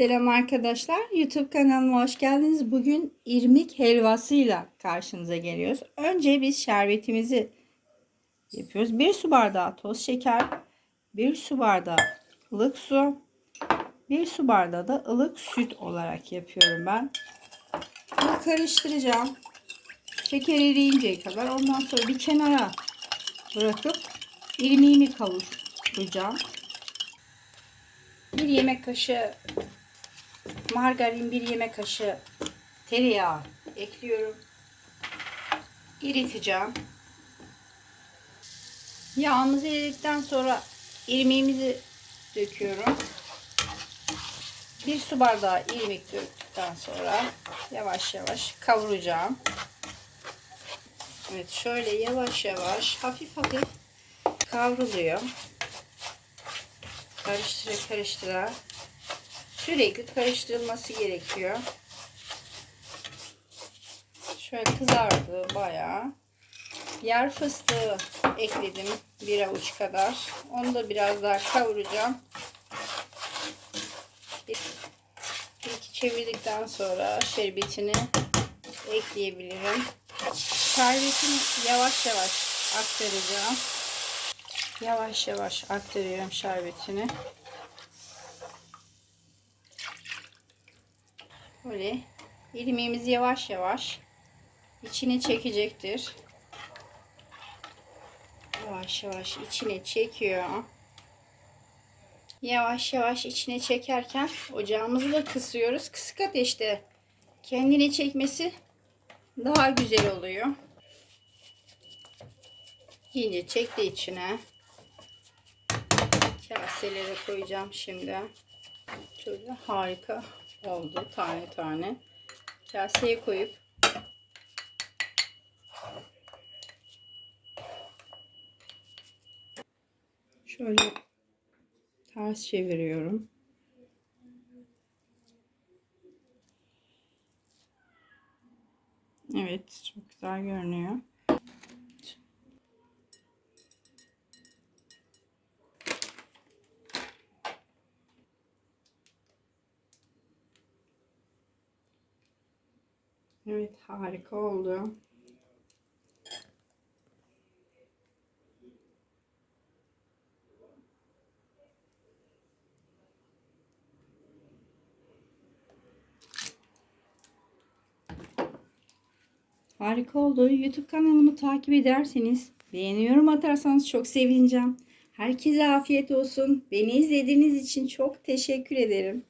Selam arkadaşlar. YouTube kanalıma hoş geldiniz. Bugün irmik helvasıyla karşınıza geliyoruz. Önce biz şerbetimizi yapıyoruz. 1 su bardağı toz şeker, 1 su bardağı ılık su, 1 su bardağı da ılık süt olarak yapıyorum ben. Bunu karıştıracağım. Şeker eriyinceye kadar. Ondan sonra bir kenara bırakıp irmiğimi kavuracağım. Bir yemek kaşığı margarin, bir yemek kaşığı tereyağı ekliyorum. Eriteceğim. Yağımızı eridikten sonra irmiğimizi döküyorum. Bir su bardağı irmik döktükten sonra yavaş yavaş kavuracağım. Evet şöyle yavaş yavaş hafif hafif kavruluyor. Karıştıra karıştıra sürekli karıştırılması gerekiyor. Şöyle kızardı bayağı. Yer fıstığı ekledim bir avuç kadar. Onu da biraz daha kavuracağım. İki çevirdikten sonra şerbetini ekleyebilirim. Şerbetini yavaş yavaş aktaracağım. Yavaş yavaş aktarıyorum şerbetini. Böyle ilmeğimiz yavaş yavaş içine çekecektir. Yavaş yavaş içine çekiyor. Yavaş yavaş içine çekerken ocağımızı da kısıyoruz. Kısık ateşte kendine çekmesi daha güzel oluyor. İyice çekti içine. Kaselere koyacağım şimdi. Şöyle harika oldu tane tane. Kaseye koyup şöyle ters çeviriyorum. Evet, çok güzel görünüyor. Evet, harika oldu. Harika oldu. YouTube kanalımı takip ederseniz, beğeniyorum atarsanız çok sevineceğim. Herkese afiyet olsun. Beni izlediğiniz için çok teşekkür ederim.